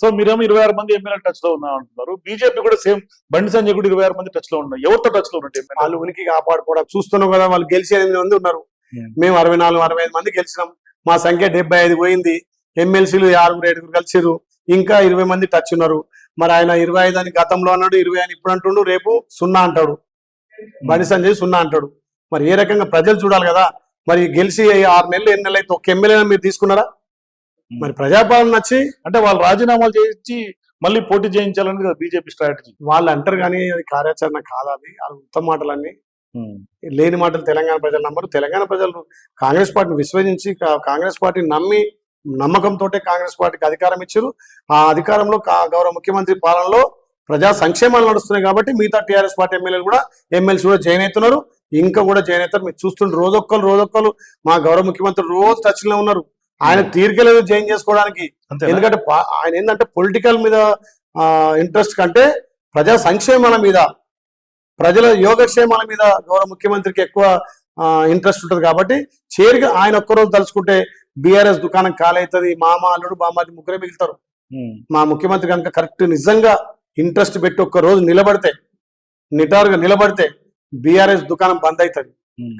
So మీరేమో ఇరవై ఆరు మంది ఎమ్మెల్యే టచ్లో ఉన్నా అంటున్నారు. బీజేపీ కూడా సేమ్ బండి సంజయ్ కూడా ఇరవై ఆరు మంది టచ్లో ఉన్నారు. ఎవరితో టచ్లో ఉన్నట్టు వాళ్ళు ఉనికి కాపాడుకోవడం చూస్తున్నాం కదా వాళ్ళు గెలిచి ఎనిమిది మంది ఉన్నారు. Hmm. మేము అరవై నాలుగు అరవై ఐదు మంది గెలిచినాం. మా సంఖ్య డెబ్బై ఐదు పోయింది. ఎమ్మెల్సీలు ఆరుగురు ఏడుగురు కలిసిరు ఇంకా ఇరవై మంది టచ్ ఉన్నారు. మరి ఆయన ఇరవై ఐదు అని గతంలో అన్నాడు ఇరవై అని ఇప్పుడు అంటుండు రేపు సున్నా అంటాడు. బండి సంజయ్ సున్నా అంటాడు. మరి ఏ రకంగా ప్రజలు చూడాలి కదా? మరి గెలిచి ఆరు నెలలు ఎన్ని నెలలు అయితే ఒక ఎమ్మెల్యే మీరు తీసుకున్నారా? మరి ప్రజాపాలన నచ్చి అంటే వాళ్ళు రాజీనామాలు చేయించి మళ్ళీ పోటీ చేయించాలని బీజేపీ స్ట్రాటజీ వాళ్ళు అంటారు కానీ అది కార్యాచరణ కాదు అది అది ఉత్తమ మాటలన్నీ లేని మాటలు తెలంగాణ ప్రజలు నమ్మరు. తెలంగాణ ప్రజలు కాంగ్రెస్ పార్టీని విశ్వసించి కాంగ్రెస్ పార్టీని నమ్మి నమ్మకంతో కాంగ్రెస్ పార్టీకి అధికారం ఇచ్చారు. ఆ అధికారంలో గౌరవ ముఖ్యమంత్రి పాలనలో ప్రజా సంక్షేమాలు నడుస్తున్నాయి కాబట్టి మిగతా టీఆర్ఎస్ పార్టీ ఎమ్మెల్యేలు కూడా ఎమ్మెల్సీ కూడా జాయిన్ అవుతున్నారు. ఇంకా కూడా జాయిన్ అవుతారు. మీరు చూస్తుంటే రోజొక్కరు రోజొక్కరు మా గౌరవ ముఖ్యమంత్రి రోజు టచ్లో ఉన్నారు. ఆయన తీరికలేదు జాయిన్ చేసుకోవడానికి. అంతే ఎందుకంటే ఆయన ఏంటంటే పొలిటికల్ మీద ఇంట్రెస్ట్ కంటే ప్రజా సంక్షేమాల మీద ప్రజల యోగక్షేమాల మీద గౌరవ ముఖ్యమంత్రికి ఎక్కువ ఇంట్రెస్ట్ ఉంటుంది కాబట్టి చేరిగా ఆయన ఒక్కరోజు తలుచుకుంటే బీఆర్ఎస్ దుకాణం కాలవుతుంది మామ అల్లుడు బామ్మాది ముగ్గురే మిగులుతారు. మా ముఖ్యమంత్రి కనుక కరెక్ట్ నిజంగా ఇంట్రెస్ట్ పెట్టి ఒక్క రోజు నిలబడితే నిటారుగా నిలబడితే బీఆర్ఎస్ దుకాణం బంద్ అవుతుంది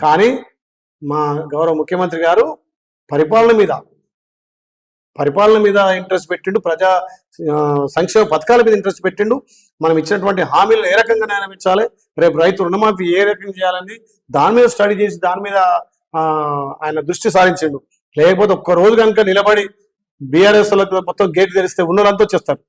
కానీ మా గౌరవ ముఖ్యమంత్రి గారు పరిపాలన మీద పరిపాలన మీద ఇంట్రెస్ట్ పెట్టిండు ప్రజా సంక్షేమ పథకాల మీద ఇంట్రెస్ట్ పెట్టిండు. మనం ఇచ్చినటువంటి హామీలను ఏ రకంగా నెరవేర్చాలి. రేపు రైతు రుణమాఫీ ఏ రకంగా చేయాలని దాని మీద స్టడీ చేసి దాని మీద ఆయన దృష్టి సారించిండు. లేకపోతే ఒక్క రోజు కనుక నిలబడి బీఆర్ఎస్ మొత్తం గేట్ తెరిస్తే ఉన్నోళ్ళంతా వచ్చేస్తారు.